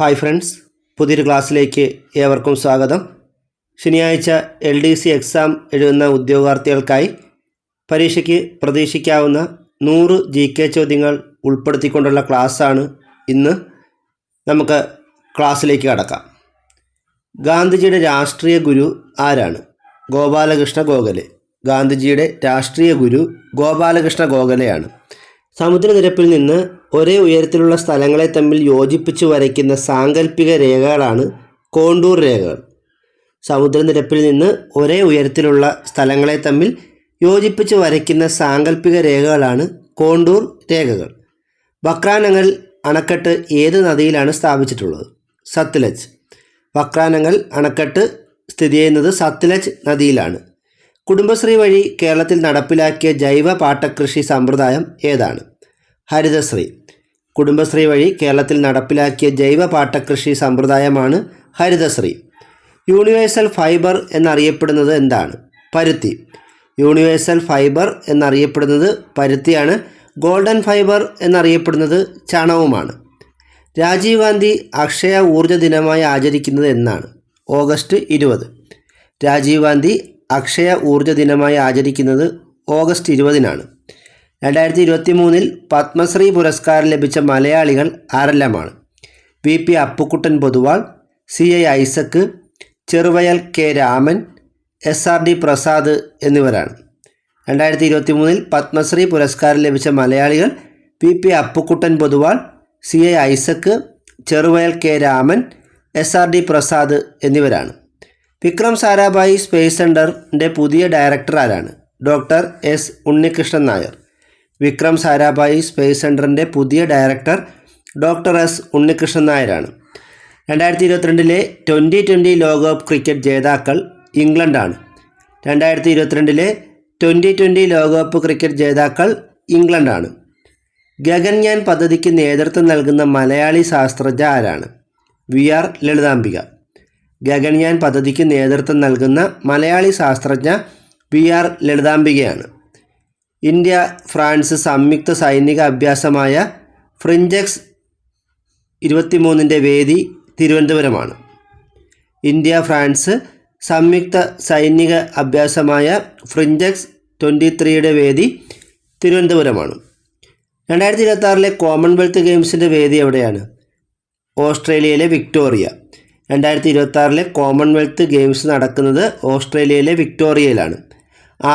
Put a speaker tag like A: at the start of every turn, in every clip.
A: hi friends പുതിയൊരു ക്ലാസ്സിലേക്ക് ഏവർക്കും സ്വാഗതം ശനിയാഴ്ച എൽ ഡി സി എക്സാം എഴുതുന്ന ഉദ്യോഗാർത്ഥികൾക്കായി പരീക്ഷയ്ക്ക് പ്രതീക്ഷിക്കാവുന്ന നൂറ് ജി കെ ചോദ്യങ്ങൾ ഉൾപ്പെടുത്തിക്കൊണ്ടുള്ള ക്ലാസ്സാണ് ഇന്ന് നമുക്ക് ക്ലാസ്സിലേക്ക് കടക്കാം ഗാന്ധിജിയുടെ രാഷ്ട്രീയ ഗുരു ആരാണ് ഗോപാലകൃഷ്ണ ഗോഖലെ ഗാന്ധിജിയുടെ രാഷ്ട്രീയ ഗുരു ഗോപാലകൃഷ്ണ ഗോഖലെയാണ് സമുദ്രനിരപ്പിൽ നിന്ന് ഒരേ ഉയരത്തിലുള്ള സ്ഥലങ്ങളെ തമ്മിൽ യോജിപ്പിച്ച് വരയ്ക്കുന്ന സാങ്കല്പിക രേഖകളാണ് കോണ്ടൂർ രേഖകൾ സമുദ്രനിരപ്പിൽ നിന്ന് ഒരേ ഉയരത്തിലുള്ള സ്ഥലങ്ങളെ തമ്മിൽ യോജിപ്പിച്ച് വരയ്ക്കുന്ന സാങ്കല്പിക രേഖകളാണ് കോണ്ടൂർ രേഖകൾ വക്രാനങ്ങൾ അണക്കെട്ട് ഏത് നദിയിലാണ് സ്ഥാപിച്ചിട്ടുള്ളത് സത്ലജ് വക്രാനങ്ങൾ അണക്കെട്ട് സ്ഥിതി ചെയ്യുന്നത് സത്ലജ് നദിയിലാണ് കുടുംബശ്രീ വഴി കേരളത്തിൽ നടപ്പിലാക്കിയ ജൈവ പാട്ടകൃഷി സമ്പ്രദായം ഏതാണ് ഹരിതശ്രീ കുടുംബശ്രീ വഴി കേരളത്തിൽ നടപ്പിലാക്കിയ ജൈവ പാട്ടകൃഷി സമ്പ്രദായമാണ് ഹരിതശ്രീ യൂണിവേഴ്സൽ ഫൈബർ എന്നറിയപ്പെടുന്നത് എന്താണ് പരുത്തി യൂണിവേഴ്സൽ ഫൈബർ എന്നറിയപ്പെടുന്നത് പരുത്തിയാണ് ഗോൾഡൻ ഫൈബർ എന്നറിയപ്പെടുന്നത് ചാണകവുമാണ് രാജീവ് ഗാന്ധി അക്ഷയ ഊർജ്ജ ദിനമായി ആചരിക്കുന്നത് എന്നാണ് ഓഗസ്റ്റ് ഇരുപത് രാജീവ് ഗാന്ധി അക്ഷയ ഊർജ്ജ ദിനമായി ആചരിക്കുന്നത് ഓഗസ്റ്റ് ഇരുപതിനാണ് രണ്ടായിരത്തി ഇരുപത്തി മൂന്നിൽ പത്മശ്രീ പുരസ്കാരം ലഭിച്ച മലയാളികൾ ആരെല്ലാമാണ് V P Appukuttan Poduval C I Isaac Cheruvayal K Raman S R D Prasad എന്നിവരാണ് രണ്ടായിരത്തി ഇരുപത്തി മൂന്നിൽ പത്മശ്രീ പുരസ്കാരം ലഭിച്ച മലയാളികൾ V P Appukuttan Poduval C A Isaac Cheruvayal K Raman S R D Prasad എന്നിവരാണ് വിക്രം സാരാഭായി സ്പേസ് സെൻ്ററിൻ്റെ പുതിയ ഡയറക്ടർ ആരാണ് doctor S Unnikrishnan Nair Vikram Sarabhai space സെൻറ്ററിൻ്റെ പുതിയ ഡയറക്ടർ ഡോക്ടർ എസ് ഉണ്ണികൃഷ്ണൻ നായരാണ് രണ്ടായിരത്തി ഇരുപത്തിരണ്ടിലെ ട്വൻ്റി ട്വൻ്റി ലോകകപ്പ് ക്രിക്കറ്റ് ജേതാക്കൾ ഇംഗ്ലണ്ടാണ് രണ്ടായിരത്തി ഇരുപത്തിരണ്ടിലെ ട്വൻ്റി ട്വൻ്റി ലോകകപ്പ് ക്രിക്കറ്റ് ജേതാക്കൾ ഇംഗ്ലണ്ടാണ് ഗഗൻയാൻ പദ്ധതിക്ക് നേതൃത്വം നൽകുന്ന മലയാളി ശാസ്ത്രജ്ഞ ആരാണ് വി ആർ ലളിതാംബിക ഗഗൻയാൻ പദ്ധതിക്ക് നേതൃത്വം നൽകുന്ന മലയാളി ശാസ്ത്രജ്ഞ വി ആർ ലളിതാംബികയാണ് ഇന്ത്യ ഫ്രാൻസ് സംയുക്ത സൈനിക അഭ്യാസമായ ഫ്രിഞ്ചെക്സ് ഇരുപത്തിമൂന്നിൻ്റെ വേദി തിരുവനന്തപുരമാണ് ഇന്ത്യ ഫ്രാൻസ് സംയുക്ത സൈനിക അഭ്യാസമായ ഫ്രിഞ്ചെക്സ് ട്വൻറ്റി ത്രീയുടെ വേദി തിരുവനന്തപുരമാണ് രണ്ടായിരത്തി ഇരുപത്തി കോമൺവെൽത്ത് ഗെയിംസിൻ്റെ വേദി എവിടെയാണ് ഓസ്ട്രേലിയയിലെ വിക്ടോറിയ രണ്ടായിരത്തി ഇരുപത്തി കോമൺവെൽത്ത് ഗെയിംസ് നടക്കുന്നത് ഓസ്ട്രേലിയയിലെ വിക്ടോറിയയിലാണ്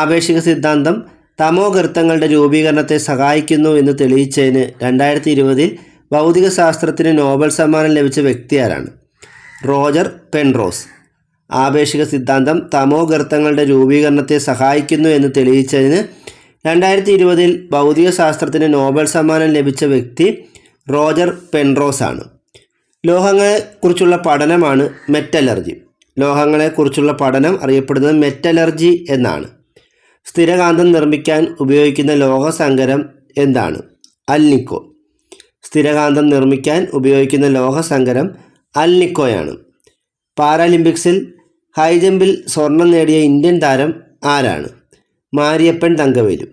A: ആവേശിക സിദ്ധാന്തം തമോ ഗർത്തങ്ങളുടെ രൂപീകരണത്തെ സഹായിക്കുന്നു എന്ന് തെളിയിച്ചതിന് രണ്ടായിരത്തി ഇരുപതിൽ ശാസ്ത്രത്തിന് നോബൽ സമ്മാനം ലഭിച്ച വ്യക്തി ആരാണ് റോജർ പെൻറോസ് ആപേക്ഷിക സിദ്ധാന്തം തമോ ഗർത്തങ്ങളുടെ രൂപീകരണത്തെ സഹായിക്കുന്നു എന്ന് തെളിയിച്ചതിന് രണ്ടായിരത്തി ഇരുപതിൽ ശാസ്ത്രത്തിന് നോബൽ സമ്മാനം ലഭിച്ച വ്യക്തി റോജർ പെൻറോസ് ആണ് ലോഹങ്ങളെക്കുറിച്ചുള്ള പഠനമാണ് മെറ്റലർജി ലോഹങ്ങളെക്കുറിച്ചുള്ള പഠനം അറിയപ്പെടുന്നത് മെറ്റലർജി എന്നാണ് സ്ഥിരകാന്തം നിർമ്മിക്കാൻ ഉപയോഗിക്കുന്ന ലോഹസങ്കരം എന്താണ് അൽനിക്കോ സ്ഥിരകാന്തം നിർമ്മിക്കാൻ ഉപയോഗിക്കുന്ന ലോഹസങ്കരം അൽനിക്കോയാണ് പാരാലിമ്പിക്സിൽ ഹൈജമ്പിൽ സ്വർണം നേടിയ ഇന്ത്യൻ താരം ആരാണ് മാരിയപ്പൻ തങ്കവേലു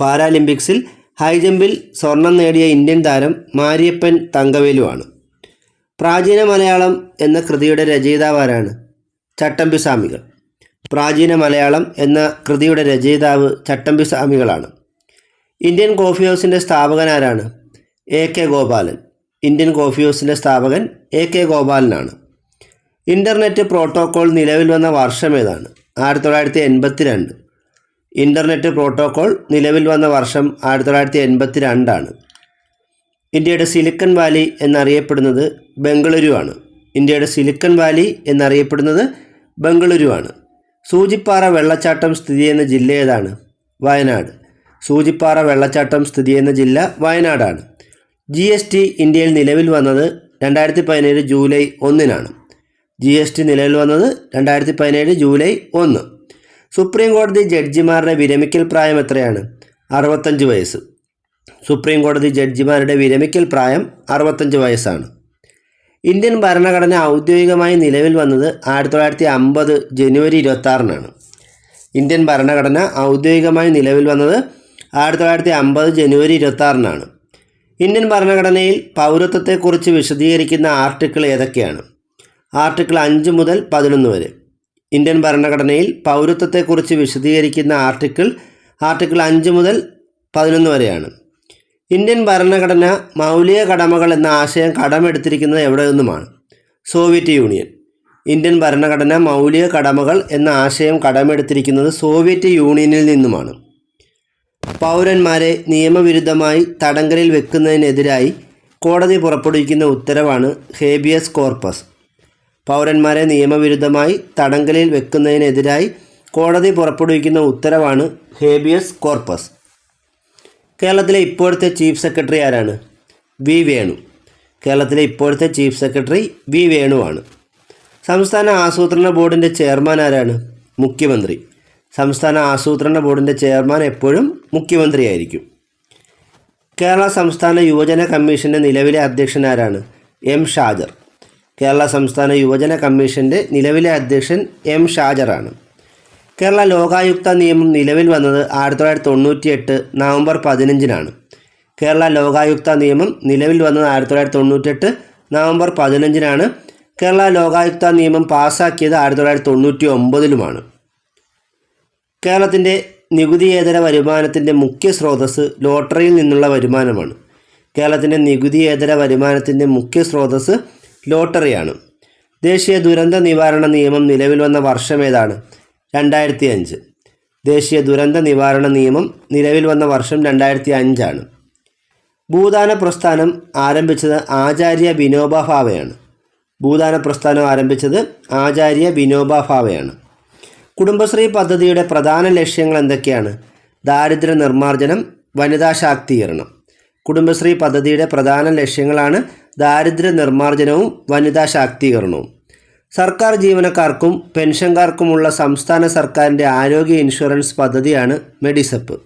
A: പാരാലിമ്പിക്സിൽ ഹൈജമ്പിൽ സ്വർണം നേടിയ ഇന്ത്യൻ താരം മാരിയപ്പൻ തങ്കവേലുവാണ് പ്രാചീന മലയാളം എന്ന കൃതിയുടെ രചയിതാവ് ആരാണ് ചട്ടമ്പി സ്വാമികൾ പ്രാചീന മലയാളം എന്ന കൃതിയുടെ രചയിതാവ് ചട്ടമ്പി സ്വാമികളാണ് ഇന്ത്യൻ കോഫി ഹൗസിൻ്റെ ആരാണ് A K Gopalan Indian coffee ഹൗസിൻ്റെ സ്ഥാപകൻ എ കെ ഗോപാലനാണ് ഇൻ്റർനെറ്റ് പ്രോട്ടോക്കോൾ നിലവിൽ വന്ന വർഷം ഏതാണ് ആയിരത്തി തൊള്ളായിരത്തി എൺപത്തി രണ്ട് ഇൻ്റർനെറ്റ് പ്രോട്ടോക്കോൾ നിലവിൽ വന്ന വർഷം ആയിരത്തി തൊള്ളായിരത്തി എൺപത്തി രണ്ടാണ് ഇന്ത്യയുടെ സിലിക്കൺ വാലി എന്നറിയപ്പെടുന്നത് ബംഗളൂരുവാണ് ഇന്ത്യയുടെ സിലിക്കൺ വാലി എന്നറിയപ്പെടുന്നത് ബംഗളൂരുവാണ് സൂചിപ്പാറ വെള്ളച്ചാട്ടം സ്ഥിതി ചെയ്യുന്ന ജില്ല ഏതാണ് വയനാട് സൂചിപ്പാറ വെള്ളച്ചാട്ടം സ്ഥിതി ചെയ്യുന്ന ജില്ല വയനാടാണ് ജി എസ് ടി ഇന്ത്യയിൽ നിലവിൽ വന്നത് രണ്ടായിരത്തി പതിനേഴ് ജൂലൈ ഒന്നിനാണ് ജി എസ് ടി നിലവിൽ വന്നത് രണ്ടായിരത്തി പതിനേഴ് ജൂലൈ ഒന്ന് സുപ്രീം കോടതി ജഡ്ജിമാരുടെ വിരമിക്കൽ പ്രായം എത്രയാണ് അറുപത്തഞ്ച് വയസ്സ് സുപ്രീം കോടതി ജഡ്ജിമാരുടെ വിരമിക്കൽ പ്രായം അറുപത്തഞ്ച് വയസ്സാണ് ഇന്ത്യൻ ഭരണഘടന ഔദ്യോഗികമായി നിലവിൽ വന്നത് ആയിരത്തി തൊള്ളായിരത്തി അമ്പത് ജനുവരി ആറിനാണ് ഇന്ത്യൻ ഭരണഘടന ഔദ്യോഗികമായി നിലവിൽ വന്നത് ആയിരത്തി തൊള്ളായിരത്തി അമ്പത് ജനുവരി ആറിനാണ് ഇന്ത്യൻ ഭരണഘടനയിൽ പൗരത്വത്തെക്കുറിച്ച് വിശദീകരിക്കുന്ന ആർട്ടിക്കിൾ ഏതൊക്കെയാണ് ആർട്ടിക്കിൾ അഞ്ച് മുതൽ പതിനൊന്ന് വരെ ഇന്ത്യൻ ഭരണഘടനയിൽ പൗരത്വത്തെക്കുറിച്ച് വിശദീകരിക്കുന്ന ആർട്ടിക്കിൾ ആർട്ടിക്കിൾ അഞ്ച് മുതൽ പതിനൊന്ന് വരെയാണ് ഇന്ത്യൻ ഭരണഘടന മൗലിക കടമകൾ എന്ന ആശയം കടമെടുത്തിരിക്കുന്നത് എവിടെ നിന്നുമാണ് സോവിയറ്റ് യൂണിയൻ ഇന്ത്യൻ ഭരണഘടന മൗലിക കടമകൾ എന്ന ആശയം കടമെടുത്തിരിക്കുന്നത് സോവിയറ്റ് യൂണിയനിൽ നിന്നുമാണ് പൗരന്മാരെ നിയമവിരുദ്ധമായി തടങ്കലിൽ വെക്കുന്നതിനെതിരായി കോടതി പുറപ്പെടുവിക്കുന്ന ഉത്തരവാണ് ഹേബിയസ് കോർപ്പസ് പൗരന്മാരെ നിയമവിരുദ്ധമായി തടങ്കലിൽ വെക്കുന്നതിനെതിരായി കോടതി പുറപ്പെടുവിക്കുന്ന ഉത്തരവാണ് ഹേബിയസ് കോർപ്പസ് കേരളത്തിലെ ഇപ്പോഴത്തെ ചീഫ് സെക്രട്ടറി ആരാണ് വി വേണു കേരളത്തിലെ ഇപ്പോഴത്തെ ചീഫ് സെക്രട്ടറി വി വേണുവാണ് സംസ്ഥാന ആസൂത്രണ ബോർഡിൻ്റെ ചെയർമാൻ ആരാണ് മുഖ്യമന്ത്രി സംസ്ഥാന ആസൂത്രണ ബോർഡിൻ്റെ ചെയർമാൻ എപ്പോഴും മുഖ്യമന്ത്രിയായിരിക്കും കേരള സംസ്ഥാന യുവജന കമ്മീഷൻ്റെ നിലവിലെ അധ്യക്ഷൻ ആരാണ് എം ഷാജർ കേരള സംസ്ഥാന യുവജന കമ്മീഷൻ്റെ നിലവിലെ അധ്യക്ഷൻ എം ഷാജറാണ് കേരള ലോകായുക്ത നിയമം നിലവിൽ വന്നത് ആയിരത്തി തൊള്ളായിരത്തി തൊണ്ണൂറ്റി എട്ട് നവംബർ പതിനഞ്ചിനാണ് കേരള ലോകായുക്ത നിയമം നിലവിൽ വന്നത് ആയിരത്തി തൊള്ളായിരത്തി തൊണ്ണൂറ്റെട്ട് നവംബർ പതിനഞ്ചിനാണ് കേരള ലോകായുക്ത നിയമം പാസാക്കിയത് ആയിരത്തി തൊള്ളായിരത്തി തൊണ്ണൂറ്റി ഒമ്പതിലുമാണ് കേരളത്തിൻ്റെ നികുതിയേതര വരുമാനത്തിൻ്റെ മുഖ്യ സ്രോതസ് ലോട്ടറിയിൽ നിന്നുള്ള വരുമാനമാണ് കേരളത്തിൻ്റെ നികുതിയേതര വരുമാനത്തിൻ്റെ മുഖ്യ സ്രോതസ് ലോട്ടറിയാണ് ദേശീയ ദുരന്ത നിവാരണ നിയമം നിലവിൽ വന്ന വർഷം ഏതാണ് രണ്ടായിരത്തി അഞ്ച് ദേശീയ ദുരന്ത നിവാരണ നിയമം നിലവിൽ വന്ന വർഷം രണ്ടായിരത്തി അഞ്ചാണ് ഭൂദാന പ്രസ്ഥാനം ആരംഭിച്ചത് ആചാര്യ വിനോബ ഭാവയാണ് ഭൂദാന പ്രസ്ഥാനം ആരംഭിച്ചത് ആചാര്യ വിനോബ ഭാവയാണ് കുടുംബശ്രീ പദ്ധതിയുടെ പ്രധാന ലക്ഷ്യങ്ങൾ എന്തൊക്കെയാണ് ദാരിദ്ര്യ നിർമ്മാർജ്ജനം വനിതാ ശാക്തീകരണം കുടുംബശ്രീ പദ്ധതിയുടെ പ്രധാന ലക്ഷ്യങ്ങളാണ് ദാരിദ്ര്യ നിർമ്മാർജ്ജനവും വനിതാ ശാക്തീകരണവും സർക്കാർ ജീവനക്കാർക്കും പെൻഷൻകാർക്കുമുള്ള സംസ്ഥാന സർക്കാരിൻ്റെ ആരോഗ്യ ഇൻഷുറൻസ് പദ്ധതിയാണ് മെഡിസെപ്പ്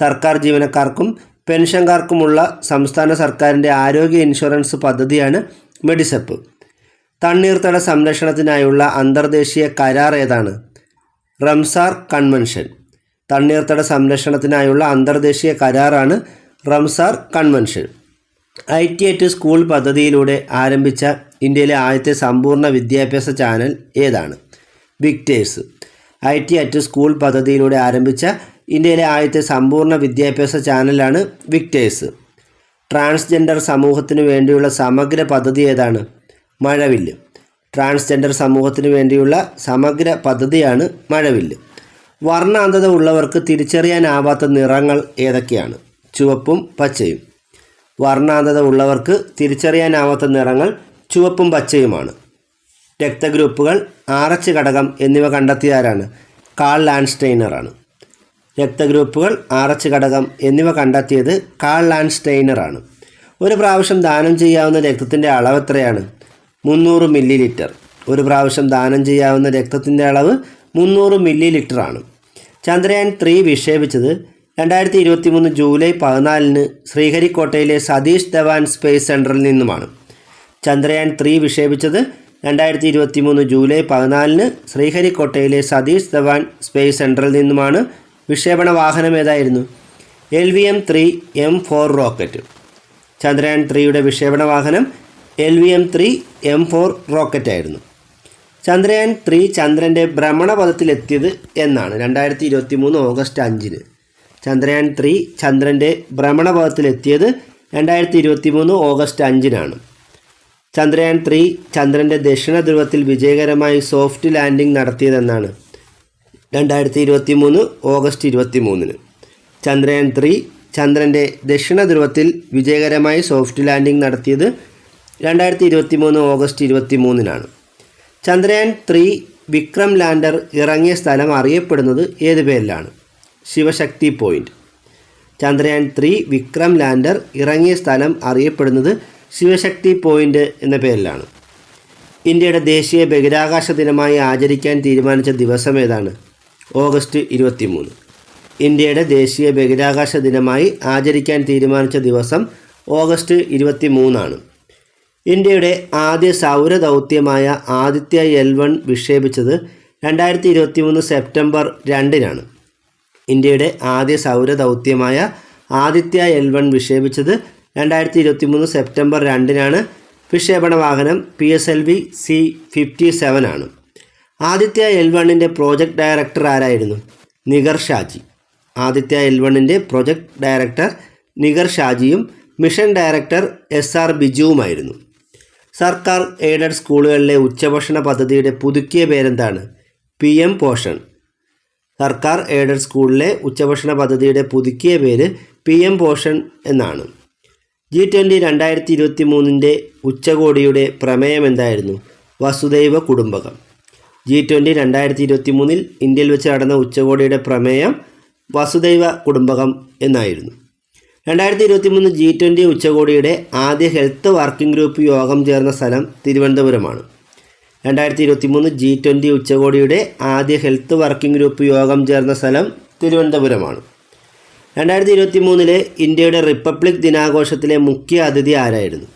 A: സർക്കാർ ജീവനക്കാർക്കും പെൻഷൻകാർക്കുമുള്ള സംസ്ഥാന സർക്കാരിൻ്റെ ആരോഗ്യ ഇൻഷുറൻസ് പദ്ധതിയാണ് മെഡിസെപ്പ് തണ്ണീർത്തട സംരക്ഷണത്തിനായുള്ള അന്തർദേശീയ കരാർ ഏതാണ് റംസാർ കൺവെൻഷൻ തണ്ണീർത്തട സംരക്ഷണത്തിനായുള്ള അന്തർദേശീയ കരാറാണ് Ramsar convention I T T school പദ്ധതിയിലൂടെ ആരംഭിച്ച ഇന്ത്യയിലെ ആദ്യത്തെ സമ്പൂർണ്ണ വിദ്യാഭ്യാസ ചാനൽ ഏതാണ് Victers I T T school പദ്ധതിയിലൂടെ ആരംഭിച്ച ഇന്ത്യയിലെ ആദ്യത്തെ സമ്പൂർണ്ണ വിദ്യാഭ്യാസ ചാനലാണ് വിക്ടേഴ്സ് ട്രാൻസ്ജെൻഡർ സമൂഹത്തിനു വേണ്ടിയുള്ള സമഗ്ര പദ്ധതി ഏതാണ് മഴവില്ല് ട്രാൻസ്ജെൻഡർ സമൂഹത്തിനു വേണ്ടിയുള്ള സമഗ്ര പദ്ധതിയാണ് മഴവില്ല് വർണ്ണാന്തത ഉള്ളവർക്ക് തിരിച്ചറിയാനാവാത്ത നിറങ്ങൾ ഏതൊക്കെയാണ് ചുവപ്പും പച്ചയും വർണ്ണാന്തത ഉള്ളവർക്ക് തിരിച്ചറിയാനാവാത്ത നിറങ്ങൾ ചുവപ്പും പച്ചയുമാണ് രക്തഗ്രൂപ്പുകൾ ആർ ഘടകം എന്നിവ കണ്ടെത്തിയാരാണ് കാൾ ലാൻഡ്സ്റ്റൈനറാണ് രക്തഗ്രൂപ്പുകൾ ആർ ഘടകം എന്നിവ കണ്ടെത്തിയത് കാൾ ലാൻഡ്സ്റ്റൈനറാണ് ഒരു പ്രാവശ്യം ദാനം ചെയ്യാവുന്ന രക്തത്തിൻ്റെ അളവ് എത്രയാണ് മുന്നൂറ് മില്ലി ലിറ്റർ ഒരു പ്രാവശ്യം ദാനം ചെയ്യാവുന്ന രക്തത്തിൻ്റെ അളവ് മുന്നൂറ് മില്ലി ലിറ്ററാണ് ചന്ദ്രയാൻ ത്രീ വിക്ഷേപിച്ചത് രണ്ടായിരത്തി ഇരുപത്തി മൂന്ന് ജൂലൈ പതിനാലിന് ശ്രീഹരിക്കോട്ടയിലെ സതീഷ് ധവാൻ സ്പേസ് സെൻറ്ററിൽ നിന്നുമാണ് ചന്ദ്രയാൻ ത്രീ വിക്ഷേപിച്ചത് രണ്ടായിരത്തി ഇരുപത്തി മൂന്ന് ജൂലൈ പതിനാലിന് ശ്രീഹരിക്കോട്ടയിലെ സതീഷ് ധവാൻ സ്പേസ് സെൻറ്ററിൽ നിന്നുമാണ് വിക്ഷേപണ വാഹനം ഏതായിരുന്നു L V M three M four rocket Chandrayaan ത്രീയുടെ വിക്ഷേപണ വാഹനം L V M three M four റോക്കറ്റായിരുന്നു ചന്ദ്രയാൻ ത്രീ ചന്ദ്രൻ്റെ ഭ്രമണപഥത്തിലെത്തിയത് എന്നാണ് രണ്ടായിരത്തി ഇരുപത്തി മൂന്ന് ഓഗസ്റ്റ് അഞ്ചിന് ചന്ദ്രയാൻ ത്രീ ചന്ദ്രൻ്റെ ഭ്രമണപഥത്തിലെത്തിയത് രണ്ടായിരത്തി ഇരുപത്തി മൂന്ന് ഓഗസ്റ്റ് അഞ്ചിനാണ് ചന്ദ്രയാൻ ത്രീ ചന്ദ്രൻ്റെ ദക്ഷിണ ധ്രുവത്തിൽ വിജയകരമായി സോഫ്റ്റ് ലാൻഡിംഗ് നടത്തിയതെന്നാണ് രണ്ടായിരത്തി ഇരുപത്തി മൂന്ന് ഓഗസ്റ്റ് ഇരുപത്തി മൂന്നിന് ചന്ദ്രയാൻ ത്രീ ചന്ദ്രൻ്റെ ദക്ഷിണ ധ്രുവത്തിൽ വിജയകരമായി സോഫ്റ്റ് ലാൻഡിംഗ് നടത്തിയത് രണ്ടായിരത്തി ഇരുപത്തി മൂന്ന് ഓഗസ്റ്റ് ഇരുപത്തി മൂന്നിനാണ് ചന്ദ്രയാൻ ത്രീ വിക്രം ലാൻഡർ ഇറങ്ങിയ സ്ഥലം അറിയപ്പെടുന്നത് ഏത് പേരിലാണ് Shiv Shakti point Chandrayaan three Vikram lander ഇറങ്ങിയ സ്ഥലം അറിയപ്പെടുന്നത് ശിവശക്തി പോയിൻ്റ് എന്ന പേരിലാണ് ഇന്ത്യയുടെ ദേശീയ ബഹിരാകാശ ദിനമായി ആചരിക്കാൻ തീരുമാനിച്ച ദിവസം ഏതാണ് ഓഗസ്റ്റ് ഇരുപത്തിമൂന്ന് ഇന്ത്യയുടെ ദേശീയ ബഹിരാകാശ ദിനമായി ആചരിക്കാൻ തീരുമാനിച്ച ദിവസം ഓഗസ്റ്റ് ഇരുപത്തി മൂന്നാണ് ഇന്ത്യയുടെ ആദ്യ സൗര ദൗത്യമായ ആദിത്യ എൽ വൺ വിക്ഷേപിച്ചത് രണ്ടായിരത്തി ഇരുപത്തി മൂന്ന് സെപ്റ്റംബർ രണ്ടിനാണ് ഇന്ത്യയുടെ ആദ്യ സൗര ദൗത്യമായ ആദിത്യ എൽ വൺ വിക്ഷേപിച്ചത് രണ്ടായിരത്തി ഇരുപത്തി മൂന്ന് സെപ്റ്റംബർ രണ്ടിനാണ് വിക്ഷേപണ വാഹനം P S L V C fifty seven ആണ് ആദിത്യ എൽ വണ്ണിൻ്റെ പ്രോജക്റ്റ് ഡയറക്ടർ ആരായിരുന്നു നിഗർ ഷാജി ആദിത്യ എൽ വണ്ണിൻ്റെ പ്രൊജക്ട് ഡയറക്ടർ നിഗർ ഷാജിയും മിഷൻ ഡയറക്ടർ എസ് ആർ ബിജുവുമായിരുന്നു സർക്കാർ എയ്ഡഡ് സ്കൂളുകളിലെ ഉച്ചഭക്ഷണ പദ്ധതിയുടെ പുതുക്കിയ പേരെന്താണ് പി എം പോഷൺ സർക്കാർ എയ്ഡഡ് സ്കൂളിലെ ഉച്ചഭക്ഷണ പദ്ധതിയുടെ പുതുക്കിയ പേര് പി എം പോഷൻ എന്നാണ് ജി ട്വൻ്റി രണ്ടായിരത്തി ഇരുപത്തി മൂന്നിൻ്റെ ഉച്ചകോടിയുടെ പ്രമേയം എന്തായിരുന്നു വസുദൈവ കുടുംബകം ജി ട്വൻ്റി രണ്ടായിരത്തി ഇരുപത്തി മൂന്നിൽ ഇന്ത്യയിൽ വെച്ച് നടന്ന ഉച്ചകോടിയുടെ പ്രമേയം വസുദൈവ കുടുംബകം എന്നായിരുന്നു രണ്ടായിരത്തി ഇരുപത്തി മൂന്ന് ജി ട്വൻ്റി ഉച്ചകോടിയുടെ ആദ്യ ഹെൽത്ത് വർക്കിംഗ് ഗ്രൂപ്പ് യോഗം ചേർന്ന സ്ഥലം തിരുവനന്തപുരമാണ് രണ്ടായിരത്തി ഇരുപത്തി മൂന്ന് ജി ട്വൻ്റി ഉച്ചകോടിയുടെ ആദ്യ ഹെൽത്ത് വർക്കിംഗ് ഗ്രൂപ്പ് യോഗം ചേർന്ന സ്ഥലം തിരുവനന്തപുരമാണ് രണ്ടായിരത്തി ഇരുപത്തി മൂന്നിലെ ഇന്ത്യയുടെ റിപ്പബ്ലിക് ദിനാഘോഷത്തിലെ മുഖ്യ അതിഥി ആരായിരുന്നു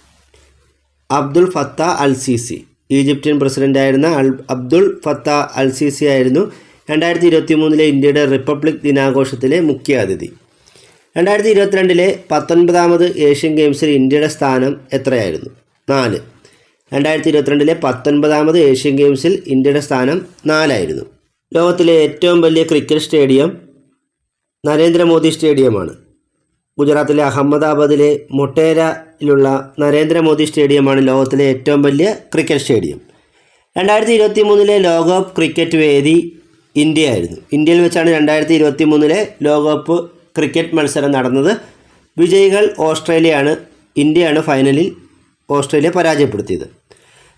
A: Abdul Fattah al Sisi Egyptian പ്രസിഡൻ്റായിരുന്ന al Abdul Fattah al Sisi ആയിരുന്നു രണ്ടായിരത്തി ഇരുപത്തി മൂന്നിലെ ഇന്ത്യയുടെ റിപ്പബ്ലിക് ദിനാഘോഷത്തിലെ മുഖ്യ അതിഥി രണ്ടായിരത്തി ഇരുപത്തിരണ്ടിലെ പത്തൊൻപതാമത് ഏഷ്യൻ ഗെയിംസിൽ ഇന്ത്യയുടെ സ്ഥാനം എത്രയായിരുന്നു നാല് രണ്ടായിരത്തി ഇരുപത്തിരണ്ടിലെ പത്തൊൻപതാമത് ഏഷ്യൻ ഗെയിംസിൽ ഇന്ത്യയുടെ സ്ഥാനം നാലായിരുന്നു ലോകത്തിലെ ഏറ്റവും വലിയ ക്രിക്കറ്റ് സ്റ്റേഡിയം നരേന്ദ്രമോദി സ്റ്റേഡിയമാണ് ഗുജറാത്തിലെ അഹമ്മദാബാദിലെ മൊട്ടേരയിലുള്ള നരേന്ദ്രമോദി സ്റ്റേഡിയമാണ് ലോകത്തിലെ ഏറ്റവും വലിയ ക്രിക്കറ്റ് സ്റ്റേഡിയം രണ്ടായിരത്തി ഇരുപത്തി മൂന്നിലെ ലോകകപ്പ് ക്രിക്കറ്റ് വേദി ഇന്ത്യയായിരുന്നു ഇന്ത്യയിൽ വെച്ചാണ് രണ്ടായിരത്തി ഇരുപത്തി മൂന്നിലെ ലോകകപ്പ് ക്രിക്കറ്റ് മത്സരം നടന്നത് വിജയികൾ ഓസ്ട്രേലിയയാണ് ഇന്ത്യയാണ് ഫൈനലിൽ ഓസ്ട്രേലിയ പരാജയപ്പെടുത്തിയത്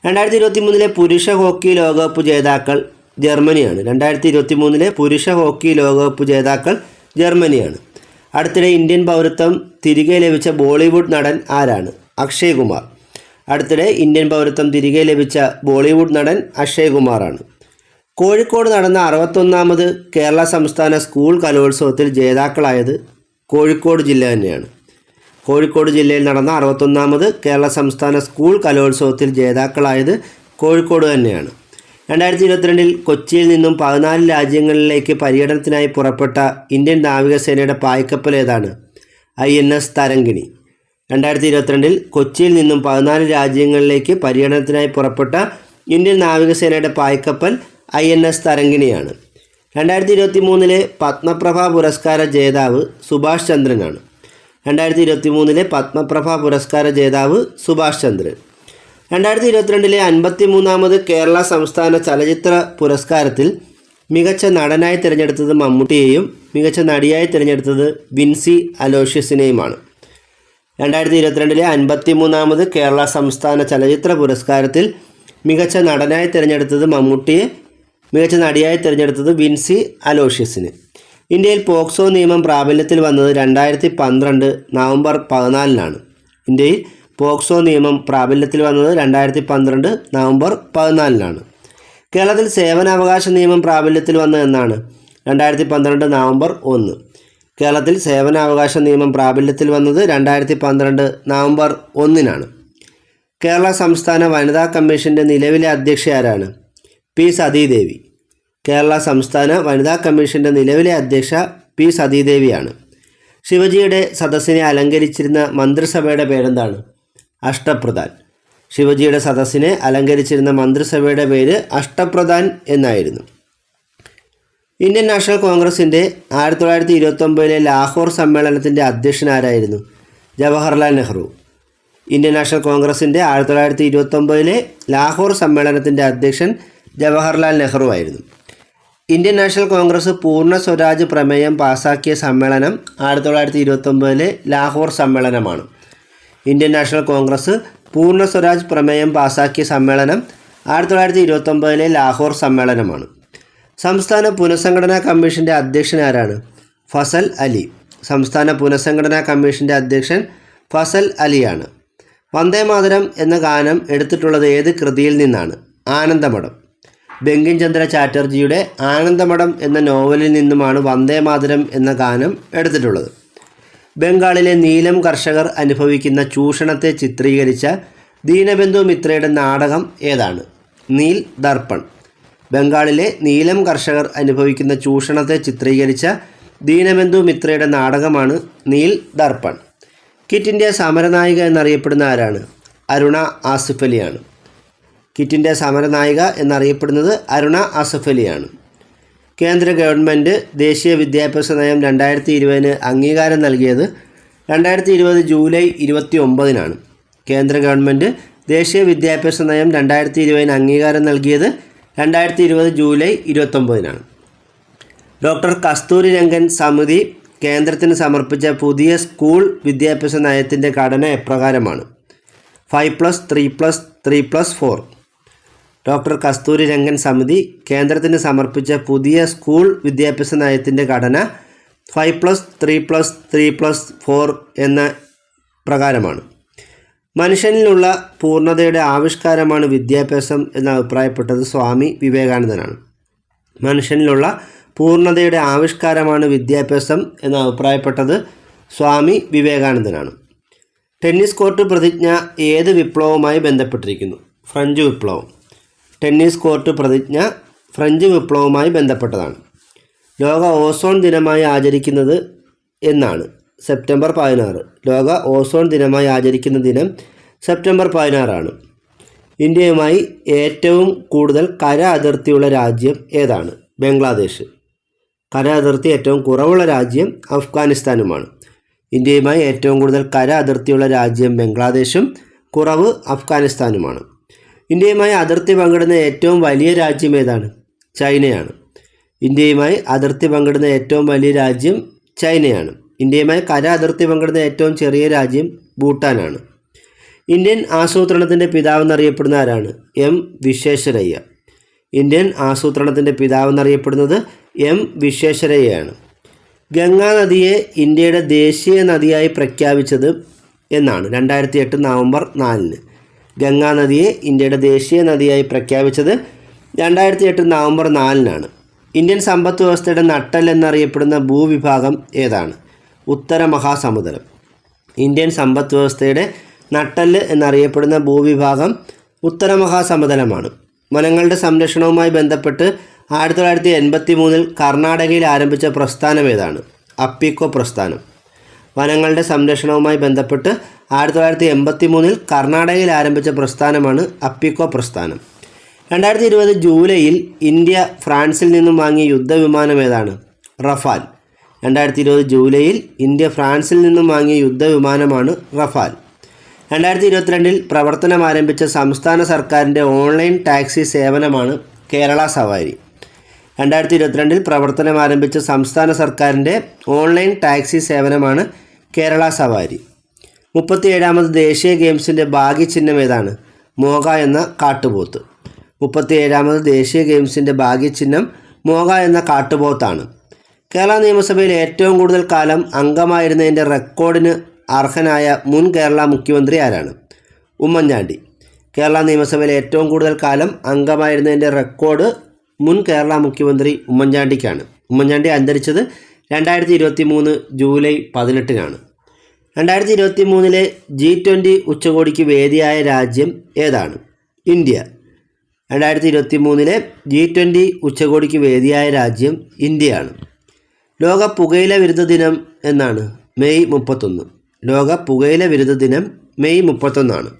A: രണ്ടായിരത്തി ഇരുപത്തി മൂന്നിലെ പുരുഷ ഹോക്കി ലോകകപ്പ് ജേതാക്കൾ ജർമ്മനിയാണ് രണ്ടായിരത്തി ഇരുപത്തി മൂന്നിലെ പുരുഷ ഹോക്കി ലോകകപ്പ് ജേതാക്കൾ ജർമ്മനിയാണ് അടുത്തിടെ ഇന്ത്യൻ പൗരത്വം തിരികെ ലഭിച്ച ബോളിവുഡ് നടൻ ആരാണ് അക്ഷയ് കുമാർ അടുത്തിടെ ഇന്ത്യൻ പൗരത്വം തിരികെ ലഭിച്ച ബോളിവുഡ് നടൻ അക്ഷയ് കുമാറാണ് കോഴിക്കോട് നടന്ന അറുപത്തൊന്നാമത് കേരള സംസ്ഥാന സ്കൂൾ കലോത്സവത്തിൽ ജേതാക്കളായത് കോഴിക്കോട് ജില്ല തന്നെയാണ് കോഴിക്കോട് ജില്ലയിൽ നടന്ന അറുപത്തൊന്നാമത് കേരള സംസ്ഥാന സ്കൂൾ കലോത്സവത്തിൽ ജേതാക്കളായത് കോഴിക്കോട് തന്നെയാണ് രണ്ടായിരത്തി ഇരുപത്തിരണ്ടിൽ കൊച്ചിയിൽ നിന്നും പതിനാല് രാജ്യങ്ങളിലേക്ക് പര്യടനത്തിനായി പുറപ്പെട്ട ഇന്ത്യൻ നാവികസേനയുടെ പായ്ക്കപ്പൽ ഏതാണ് ഐ എൻ എസ് തരങ്കിണി രണ്ടായിരത്തി ഇരുപത്തിരണ്ടിൽ കൊച്ചിയിൽ നിന്നും പതിനാല് രാജ്യങ്ങളിലേക്ക് പര്യടനത്തിനായി പുറപ്പെട്ട ഇന്ത്യൻ നാവികസേനയുടെ പായ്ക്കപ്പൽ ഐ എൻ എസ് തരങ്കിണിയാണ് രണ്ടായിരത്തി ഇരുപത്തി മൂന്നിലെ പത്മപ്രഭ പുരസ്കാര ജേതാവ് സുഭാഷ് ചന്ദ്രനാണ് രണ്ടായിരത്തി ഇരുപത്തി മൂന്നിലെ പത്മപ്രഭ പുരസ്കാര ജേതാവ് സുഭാഷ് ചന്ദ്രൻ രണ്ടായിരത്തി ഇരുപത്തിരണ്ടിലെ അൻപത്തി മൂന്നാമത് കേരള സംസ്ഥാന ചലച്ചിത്ര പുരസ്കാരത്തിൽ മികച്ച നടനായി തിരഞ്ഞെടുത്തത് മമ്മൂട്ടിയെയും മികച്ച നടിയായി തിരഞ്ഞെടുത്തത് വിൻസി അലോഷ്യസിനെയുമാണ് രണ്ടായിരത്തി ഇരുപത്തിരണ്ടിലെ അൻപത്തി മൂന്നാമത് കേരള സംസ്ഥാന ചലച്ചിത്ര പുരസ്കാരത്തിൽ മികച്ച നടനായി തിരഞ്ഞെടുത്തത് മമ്മൂട്ടിയെ മികച്ച നടിയായി തിരഞ്ഞെടുത്തത് വിൻസി അലോഷ്യസിന് ഇന്ത്യയിൽ പോക്സോ നിയമം പ്രാബല്യത്തിൽ വന്നത് രണ്ടായിരത്തി പന്ത്രണ്ട് നവംബർ പതിനാലിനാണ് ഇന്ത്യയിൽ പോക്സോ നിയമം പ്രാബല്യത്തിൽ വന്നത് രണ്ടായിരത്തി പന്ത്രണ്ട് നവംബർ പതിനാലിനാണ് കേരളത്തിൽ സേവനാവകാശ നിയമം പ്രാബല്യത്തിൽ വന്നത് എന്നാണ് രണ്ടായിരത്തി പന്ത്രണ്ട് നവംബർ ഒന്ന് കേരളത്തിൽ സേവനാവകാശ നിയമം പ്രാബല്യത്തിൽ വന്നത് രണ്ടായിരത്തി പന്ത്രണ്ട് നവംബർ ഒന്നിനാണ് കേരള സംസ്ഥാന വനിതാ കമ്മീഷൻ്റെ നിലവിലെ അധ്യക്ഷ ആരാണ് പി സതീദേവി കേരള സംസ്ഥാന വനിതാ കമ്മീഷൻ്റെ നിലവിലെ അധ്യക്ഷ പി സതീദേവിയാണ് ശിവജിയുടെ സദസ്സിനെ അലങ്കരിച്ചിരുന്ന മന്ത്രിസഭയുടെ പേരെന്താണ് അഷ്ടപ്രധാൻ ശിവജിയുടെ സദസ്സിനെ അലങ്കരിച്ചിരുന്ന മന്ത്രിസഭയുടെ പേര് അഷ്ടപ്രധാൻ എന്നായിരുന്നു ഇന്ത്യൻ നാഷണൽ കോൺഗ്രസിൻ്റെ ആയിരത്തി തൊള്ളായിരത്തി ഇരുപത്തൊമ്പതിലെ ലാഹോർ സമ്മേളനത്തിൻ്റെ അധ്യക്ഷനാരായിരുന്നു ജവഹർലാൽ നെഹ്റു ഇന്ത്യൻ നാഷണൽ കോൺഗ്രസിൻ്റെ ആയിരത്തി തൊള്ളായിരത്തി ഇരുപത്തൊമ്പതിലെ ലാഹോർ സമ്മേളനത്തിൻ്റെ അധ്യക്ഷൻ ജവഹർലാൽ നെഹ്റു ആയിരുന്നു ഇന്ത്യൻ നാഷണൽ കോൺഗ്രസ് പൂർണ്ണ സ്വരാജ് പ്രമേയം പാസാക്കിയ സമ്മേളനം ആയിരത്തി തൊള്ളായിരത്തി ഒമ്പതിലെ ലാഹോർ സമ്മേളനമാണ് ഇന്ത്യൻ നാഷണൽ കോൺഗ്രസ് പൂർണ്ണ സ്വരാജ് പ്രമേയം പാസാക്കിയ സമ്മേളനം ആയിരത്തി തൊള്ളായിരത്തി ഒമ്പതിലെ ലാഹോർ സമ്മേളനമാണ് സംസ്ഥാന പുനഃസംഘടനാ കമ്മീഷൻ്റെ അധ്യക്ഷൻ ആരാണ് ഫസൽ അലി സംസ്ഥാന പുനഃസംഘടനാ കമ്മീഷൻ്റെ അധ്യക്ഷൻ ഫസൽ അലിയാണ് വന്ദേ മാതരം എന്ന ഗാനം എടുത്തിട്ടുള്ളത് ഏത് കൃതിയിൽ നിന്നാണ് ആനന്ദമഠം ചന്ദ്ര ചാറ്റർജിയുടെ ആനന്ദമഠം എന്ന നോവലിൽ നിന്നുമാണ് മാതരം എന്ന ഗാനം എടുത്തിട്ടുള്ളത് ബംഗാളിലെ നീലം കർഷകർ അനുഭവിക്കുന്ന ചൂഷണത്തെ ചിത്രീകരിച്ച ദീനബന്ധു മിത്രയുടെ നാടകം ഏതാണ് നീൽ ദർപ്പൺ ബംഗാളിലെ നീലം കർഷകർ അനുഭവിക്കുന്ന ചൂഷണത്തെ ചിത്രീകരിച്ച ദീനബന്ധു മിത്രയുടെ നാടകമാണ് നീൽ ദർപ്പൺ കിറ്റ് ഇന്ത്യ സമരനായിക എന്നറിയപ്പെടുന്ന ആരാണ് അരുണ ആസിഫലിയാണ് ആണ് കിറ്റിൻ്റെ സമരനായിക എന്നറിയപ്പെടുന്നത് അരുണ അസഫലിയാണ് കേന്ദ്ര ഗവൺമെൻറ് ദേശീയ വിദ്യാഭ്യാസ നയം രണ്ടായിരത്തി ഇരുപതിന് അംഗീകാരം നൽകിയത് രണ്ടായിരത്തി ഇരുപത് ജൂലൈ ഇരുപത്തി ഒമ്പതിനാണ് കേന്ദ്ര ഗവൺമെൻറ് ദേശീയ വിദ്യാഭ്യാസ നയം രണ്ടായിരത്തി ഇരുപതിന് അംഗീകാരം നൽകിയത് രണ്ടായിരത്തി ഇരുപത് ജൂലൈ ഇരുപത്തൊമ്പതിനാണ് ഡോക്ടർ കസ്തൂരി രംഗൻ സമിതി കേന്ദ്രത്തിന് സമർപ്പിച്ച പുതിയ സ്കൂൾ വിദ്യാഭ്യാസ നയത്തിൻ്റെ ഘടന എപ്രകാരമാണ് five plus three plus three plus four doctor Kasturi Rangan സമിതി കേന്ദ്രത്തിന് സമർപ്പിച്ച പുതിയ സ്കൂൾ വിദ്യാഭ്യാസ നയത്തിൻ്റെ ഘടന five plus three plus three plus four എന്ന പ്രകാരമാണ് മനുഷ്യനിലുള്ള പൂർണ്ണതയുടെ ആവിഷ്കാരമാണ് വിദ്യാഭ്യാസം എന്ന് അഭിപ്രായപ്പെട്ടത് സ്വാമി വിവേകാനന്ദനാണ് മനുഷ്യനിലുള്ള പൂർണ്ണതയുടെ ആവിഷ്കാരമാണ് വിദ്യാഭ്യാസം എന്ന് അഭിപ്രായപ്പെട്ടത് സ്വാമി വിവേകാനന്ദനാണ് ടെന്നീസ് കോർട്ട് പ്രതിജ്ഞ ഏത് വിപ്ലവവുമായി ബന്ധപ്പെട്ടിരിക്കുന്നു ഫ്രഞ്ച് വിപ്ലവം ടെന്നീസ് കോർട്ട് പ്രതിജ്ഞ ഫ്രഞ്ച് വിപ്ലവവുമായി ബന്ധപ്പെട്ടതാണ് ലോക ഓസോൺ ദിനമായി ആചരിക്കുന്നത് എന്നാണ് സെപ്റ്റംബർ പതിനാറ് ലോക ഓസോൺ ദിനമായി ആചരിക്കുന്ന ദിനം സെപ്റ്റംബർ പതിനാറാണ് ഇന്ത്യയുമായി ഏറ്റവും കൂടുതൽ കര അതിർത്തിയുള്ള രാജ്യം ഏതാണ് ബംഗ്ലാദേശ് കര അതിർത്തി ഏറ്റവും കുറവുള്ള രാജ്യം അഫ്ഗാനിസ്ഥാനുമാണ് ഇന്ത്യയുമായി ഏറ്റവും കൂടുതൽ കര അതിർത്തിയുള്ള രാജ്യം ബംഗ്ലാദേശും കുറവ് അഫ്ഗാനിസ്ഥാനുമാണ് ഇന്ത്യയുമായി അതിർത്തി പങ്കിടുന്ന ഏറ്റവും വലിയ രാജ്യം ഏതാണ് ചൈനയാണ് ഇന്ത്യയുമായി അതിർത്തി പങ്കിടുന്ന ഏറ്റവും വലിയ രാജ്യം ചൈനയാണ് ഇന്ത്യയുമായി കര അതിർത്തി പങ്കിടുന്ന ഏറ്റവും ചെറിയ രാജ്യം ഭൂട്ടാനാണ് ഇന്ത്യൻ ആസൂത്രണത്തിൻ്റെ പിതാവെന്നറിയപ്പെടുന്ന ആരാണ് എം വിശ്വേശ്വരയ്യ ഇന്ത്യൻ ആസൂത്രണത്തിൻ്റെ പിതാവെന്നറിയപ്പെടുന്നത് എം വിശ്വേശ്വരയ്യയാണ് ഗംഗാ നദിയെ ഇന്ത്യയുടെ ദേശീയ നദിയായി പ്രഖ്യാപിച്ചത് എന്നാണ് രണ്ടായിരത്തി എട്ട് നവംബർ നാലിന് ഗംഗാനദിയെ ഇന്ത്യയുടെ ദേശീയ നദിയായി പ്രഖ്യാപിച്ചത് രണ്ടായിരത്തി എട്ട് നവംബർ നാലിനാണ് ഇന്ത്യൻ സമ്പദ് വ്യവസ്ഥയുടെ നട്ടൽ എന്നറിയപ്പെടുന്ന ഭൂവിഭാഗം ഏതാണ് ഉത്തര മഹാസമുദ്രം ഇന്ത്യൻ സമ്പദ് വ്യവസ്ഥയുടെ നട്ടൽ എന്നറിയപ്പെടുന്ന ഭൂവിഭാഗം ഉത്തര മഹാസമതലമാണ് വനങ്ങളുടെ സംരക്ഷണവുമായി ബന്ധപ്പെട്ട് ആയിരത്തി തൊള്ളായിരത്തി എൺപത്തി മൂന്നിൽ കർണാടകയിൽ ആരംഭിച്ച പ്രസ്ഥാനം ഏതാണ് അപ്പിക്കോ പ്രസ്ഥാനം വനങ്ങളുടെ സംരക്ഷണവുമായി ബന്ധപ്പെട്ട് ആയിരത്തി തൊള്ളായിരത്തി എൺപത്തി മൂന്നിൽ കർണാടകയിൽ ആരംഭിച്ച പ്രസ്ഥാനമാണ് അപ്പിക്കോ പ്രസ്ഥാനം രണ്ടായിരത്തി ഇരുപത് ജൂലൈയിൽ ഇന്ത്യ ഫ്രാൻസിൽ നിന്നും വാങ്ങിയ യുദ്ധവിമാനം ഏതാണ് റഫാൽ രണ്ടായിരത്തി ഇരുപത് ജൂലൈയിൽ ഇന്ത്യ ഫ്രാൻസിൽ നിന്നും വാങ്ങിയ യുദ്ധവിമാനമാണ് റഫാൽ രണ്ടായിരത്തി ഇരുപത്തിരണ്ടിൽ പ്രവർത്തനം ആരംഭിച്ച സംസ്ഥാന സർക്കാരിൻ്റെ ഓൺലൈൻ ടാക്സി സേവനമാണ് കേരള സവാരി രണ്ടായിരത്തി ഇരുപത്തിരണ്ടിൽ പ്രവർത്തനം ആരംഭിച്ച സംസ്ഥാന സർക്കാരിൻ്റെ ഓൺലൈൻ ടാക്സി സേവനമാണ് കേരള സവാരി മുപ്പത്തിയേഴാമത് ദേശീയ ഗെയിംസിൻ്റെ ഭാഗ്യചിഹ്നം ഏതാണ് മോഗ എന്ന കാട്ടുപോത്ത് മുപ്പത്തിയേഴാമത് ദേശീയ ഗെയിംസിൻ്റെ ഭാഗ്യചിഹ്നം മോഗ എന്ന കാട്ടുപോത്താണ് കേരള നിയമസഭയിൽ ഏറ്റവും കൂടുതൽ കാലം അംഗമായിരുന്നതിൻ്റെ റെക്കോർഡിന് അർഹനായ മുൻ കേരള മുഖ്യമന്ത്രി ആരാണ് ഉമ്മൻചാണ്ടി കേരള നിയമസഭയിൽ ഏറ്റവും കൂടുതൽ കാലം അംഗമായിരുന്നതിൻ്റെ റെക്കോർഡ് മുൻ കേരള മുഖ്യമന്ത്രി ഉമ്മൻചാണ്ടിക്കാണ് ഉമ്മൻചാണ്ടി അന്തരിച്ചത് രണ്ടായിരത്തി ഇരുപത്തി മൂന്ന് ജൂലൈ പതിനെട്ടിനാണ് രണ്ടായിരത്തി ഇരുപത്തി മൂന്നിലെ ജി ട്വൻ്റി ഉച്ചകോടിക്ക് വേദിയായ രാജ്യം ഏതാണ് ഇന്ത്യ രണ്ടായിരത്തി ഇരുപത്തി മൂന്നിലെ ജി ട്വൻ്റി ഉച്ചകോടിക്ക് വേദിയായ രാജ്യം ഇന്ത്യയാണ് ലോക പുകയില വിരുദ്ധ ദിനം എന്നാണ് മെയ് മുപ്പത്തൊന്ന് ലോക പുകയില വിരുദ്ധ ദിനം മെയ് മുപ്പത്തൊന്നാണ്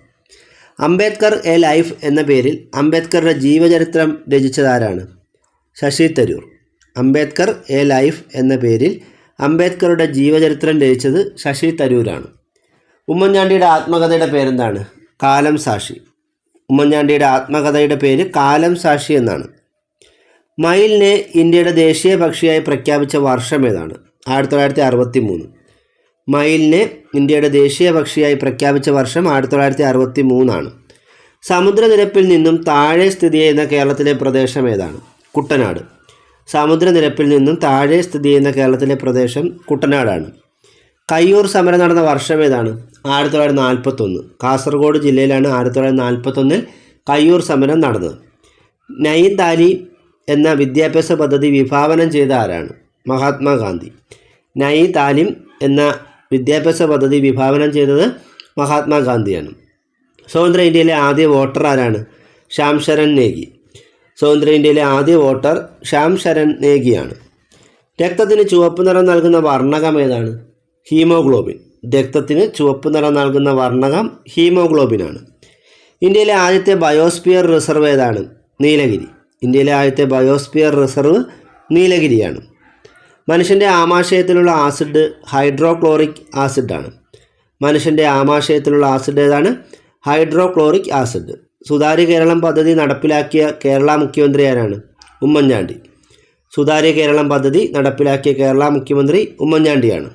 A: അംബേദ്കർ എ ലൈഫ് എന്ന പേരിൽ അംബേദ്കറുടെ ജീവചരിത്രം രചിച്ചതാരാണ് ശശി തരൂർ അംബേദ്കർ എ ലൈഫ് എന്ന പേരിൽ അംബേദ്കറുടെ ജീവചരിത്രം രചിച്ചത് ശശി തരൂരാണ് ഉമ്മൻചാണ്ടിയുടെ ആത്മകഥയുടെ പേരെന്താണ് കാലം സാക്ഷി ഉമ്മൻചാണ്ടിയുടെ ആത്മകഥയുടെ പേര് കാലം സാക്ഷി എന്നാണ് മയിലിനെ ഇന്ത്യയുടെ ദേശീയ പക്ഷിയായി പ്രഖ്യാപിച്ച വർഷം ഏതാണ് ആയിരത്തി തൊള്ളായിരത്തി അറുപത്തി മൂന്ന് മയിലിനെ ഇന്ത്യയുടെ ദേശീയ പക്ഷിയായി പ്രഖ്യാപിച്ച വർഷം ആയിരത്തി തൊള്ളായിരത്തി അറുപത്തി മൂന്നാണ് സമുദ്രനിരപ്പിൽ നിന്നും താഴെ സ്ഥിതി ചെയ്യുന്ന കേരളത്തിലെ പ്രദേശം ഏതാണ് കുട്ടനാട് സമുദ്രനിരപ്പിൽ നിന്നും താഴെ സ്ഥിതി ചെയ്യുന്ന കേരളത്തിലെ പ്രദേശം കുട്ടനാടാണ് കയ്യൂർ സമരം നടന്ന വർഷം ഏതാണ് ആയിരത്തി തൊള്ളായിരത്തി നാൽപ്പത്തൊന്ന് കാസർഗോഡ് ജില്ലയിലാണ് ആയിരത്തി തൊള്ളായിരത്തി നാൽപ്പത്തൊന്നിൽ കയ്യൂർ സമരം നടന്നത് നൈൻതാലി താലി എന്ന വിദ്യാഭ്യാസ പദ്ധതി വിഭാവനം ചെയ്ത ആരാണ് മഹാത്മാഗാന്ധി നയി താലിം എന്ന വിദ്യാഭ്യാസ പദ്ധതി വിഭാവനം ചെയ്തത് മഹാത്മാഗാന്ധിയാണ് സ്വതന്ത്ര ഇന്ത്യയിലെ ആദ്യ വോട്ടർ ആരാണ് ശാംശരൻ നേഗി സ്വതന്ത്ര ഇന്ത്യയിലെ ആദ്യ വോട്ടർ ശ്യാം ശരൺ നേഗിയാണ് രക്തത്തിന് ചുവപ്പ് നിറം നൽകുന്ന വർണ്ണകം ഏതാണ് ഹീമോഗ്ലോബിൻ രക്തത്തിന് ചുവപ്പ് നിറം നൽകുന്ന വർണ്ണകം ഹീമോഗ്ലോബിനാണ് ഇന്ത്യയിലെ ആദ്യത്തെ ബയോസ്പിയർ റിസർവ് ഏതാണ് നീലഗിരി ഇന്ത്യയിലെ ആദ്യത്തെ ബയോസ്പിയർ റിസർവ് നീലഗിരിയാണ് മനുഷ്യൻ്റെ ആമാശയത്തിലുള്ള ആസിഡ് ഹൈഡ്രോക്ലോറിക് ആസിഡാണ് മനുഷ്യൻ്റെ ആമാശയത്തിലുള്ള ആസിഡ് ഏതാണ് ഹൈഡ്രോക്ലോറിക് ആസിഡ് സുതാര്യ കേരളം പദ്ധതി നടപ്പിലാക്കിയ കേരള മുഖ്യമന്ത്രി ആരാണ് ഉമ്മൻചാണ്ടി സുതാര്യ കേരളം പദ്ധതി നടപ്പിലാക്കിയ കേരള മുഖ്യമന്ത്രി ഉമ്മൻചാണ്ടിയാണ്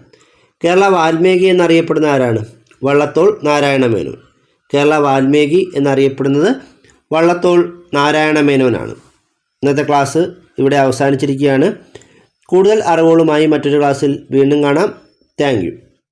A: കേരള വാൽമീകി എന്നറിയപ്പെടുന്ന ആരാണ് വള്ളത്തോൾ നാരായണ മേനോൻ കേരള വാൽമീകി എന്നറിയപ്പെടുന്നത് വള്ളത്തോൾ നാരായണ മേനോനാണ് ഇന്നത്തെ ക്ലാസ് ഇവിടെ അവസാനിച്ചിരിക്കുകയാണ് കൂടുതൽ അറിവുകളുമായി മറ്റൊരു ക്ലാസ്സിൽ വീണ്ടും കാണാം താങ്ക്